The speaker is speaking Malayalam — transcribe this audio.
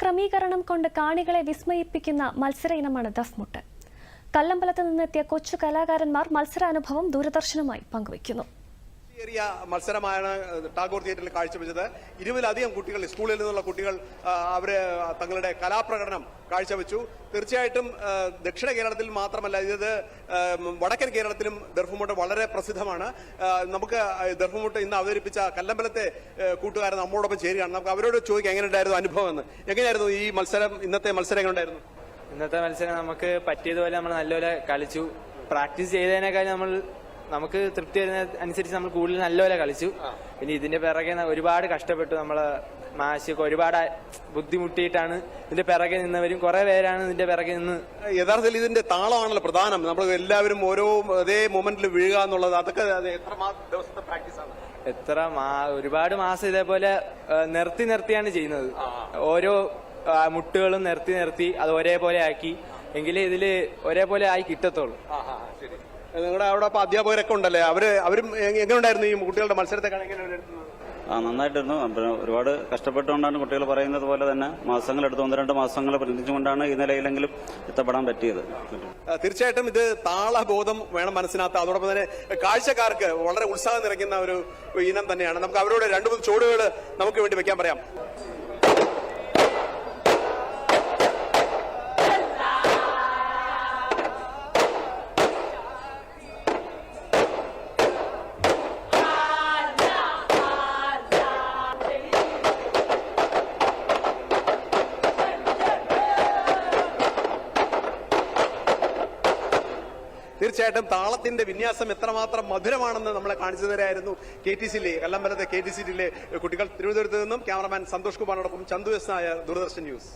ക്രമീകരണം കൊണ്ട് കാണികളെ വിസ്മയിപ്പിക്കുന്ന മത്സര ഇനമാണ് ദഫ്മുട്ട്. കല്ലമ്പലത്ത് നിന്നെത്തിയ കൊച്ചു കലാകാരന്മാർ മത്സരാനുഭവം ദൂരദർശനുമായി പങ്കുവയ്ക്കുന്നു. ഏറിയ മത്സരമാണ് ടാഗോർ തിയേറ്ററിൽ കാഴ്ചവെച്ചത്. ഇരുപതിലധികം കുട്ടികൾ സ്കൂളിൽ നിന്നുള്ള കുട്ടികൾ അവർ തങ്ങളുടെ കലാപ്രകടനം കാഴ്ചവെച്ചു. തീർച്ചയായിട്ടും ദക്ഷിണ കേരളത്തിൽ മാത്രമല്ല ഇത് വടക്കൻ കേരളത്തിലും ദർഭമുട്ട് വളരെ പ്രസിദ്ധമാണ്. നമുക്ക് ദർഭമുട്ട് ഇന്ന് അവതരിപ്പിച്ച കല്ലമ്പലത്തെ കൂട്ടുകാരൻ നമ്മോടൊപ്പം ചേരുകയാണ്. നമുക്ക് അവരോട് ചോദിക്കാം എങ്ങനെയുണ്ടായിരുന്നു അനുഭവം എന്ന്. എങ്ങനെയായിരുന്നു ഈ മത്സരം ഇന്നത്തെ മത്സരം എങ്ങനെയുണ്ടായിരുന്നു ഇന്നത്തെ മത്സരം നമുക്ക് പറ്റിയതുപോലെ നമ്മൾ നല്ലപോലെ കളിച്ചു. പ്രാക്ടീസ് ചെയ്തതിനേക്കാൾ നമ്മൾ നമുക്ക് തൃപ്തി വരുന്ന അനുസരിച്ച് നമ്മൾ കൂടുതൽ നല്ലപോലെ കളിച്ചു. പിന്നെ ഇതിന്റെ പിറകെ ഒരുപാട് കഷ്ടപ്പെട്ടു നമ്മൾ മാശൊക്കെ ഒരുപാട് ബുദ്ധിമുട്ടിയിട്ടാണ് ഇതിന്റെ പിറകെ നിന്നവരും കുറെ പേരാണ് ഇതിന്റെ പിറകെ നിന്ന് യഥാർത്ഥത്തിൽ ഇതിന്റെ താളമാണല്ലോ പ്രധാനം. നമ്മൾ എല്ലാവരും ഓരോ അതേ മൊമെന്റിൽ വീഴുക എന്നുള്ളത് അതൊക്കെ എത്ര മാ- ദിവസത്തെ പ്രാക്ടീസാണ് എത്ര ഒരുപാട് മാസം ഇതേപോലെ നിർത്തി നിർത്തിയാണ് ചെയ്യുന്നത്. ഓരോ മുട്ടുകളും നിർത്തി നിർത്തി അത് ഒരേപോലെ ആക്കി. എങ്കിലേ ഇതിൽ ഒരേപോലെ ആയി കിട്ടത്തുള്ളൂ. നിങ്ങളുടെ അവിടെ ഇപ്പൊ അധ്യാപകരൊക്കെ ഉണ്ടല്ലേ? അവർ അവരും എങ്ങനെ എങ്ങനെയുണ്ടായിരുന്നു ഈ കുട്ടികളുടെ മത്സരത്തെ കാണാൻ ആ നന്നായിട്ടിരുന്നു. പിന്നെ ഒരുപാട് കഷ്ടപ്പെട്ടുകൊണ്ടാണ് കുട്ടികൾ പറയുന്നത് പോലെ തന്നെ മാസങ്ങളെടുത്ത് ഒന്ന് രണ്ട് മാസങ്ങൾ പ്രതിനിധിച്ചുകൊണ്ടാണ് ഈ നിലയിലെങ്കിലും എത്തപ്പെടാൻ പറ്റിയത്. തീർച്ചയായിട്ടും ഇത് താളബോധം വേണം മനസ്സിനകത്ത്. അതോടൊപ്പം തന്നെ കാഴ്ചക്കാർക്ക് വളരെ ഉത്സാഹം നിറയ്ക്കുന്ന ഒരു ഇനം തന്നെയാണ്. നമുക്ക് അവരോട് രണ്ടു മൂന്ന് ചോടുകൾ നമുക്ക് വേണ്ടി വെക്കാൻ പറയാം. തീർച്ചയായിട്ടും താളത്തിന്റെ വിന്യാസം എത്രമാത്രം മധുരമാണെന്ന് നമ്മളെ കാണിച്ചു തരായിരുന്നു കെ ടി സിയിലെ കല്ലമ്പലത്തെ കെ ടി സിയിലെ കുട്ടികൾ തിരുവനന്തപുരത്ത് നിന്നും ക്യാമറമാൻ സന്തോഷ് കുമാറിനോടൊപ്പം ചന്തു എസ് ദൂരദർശൻ ന്യൂസ്.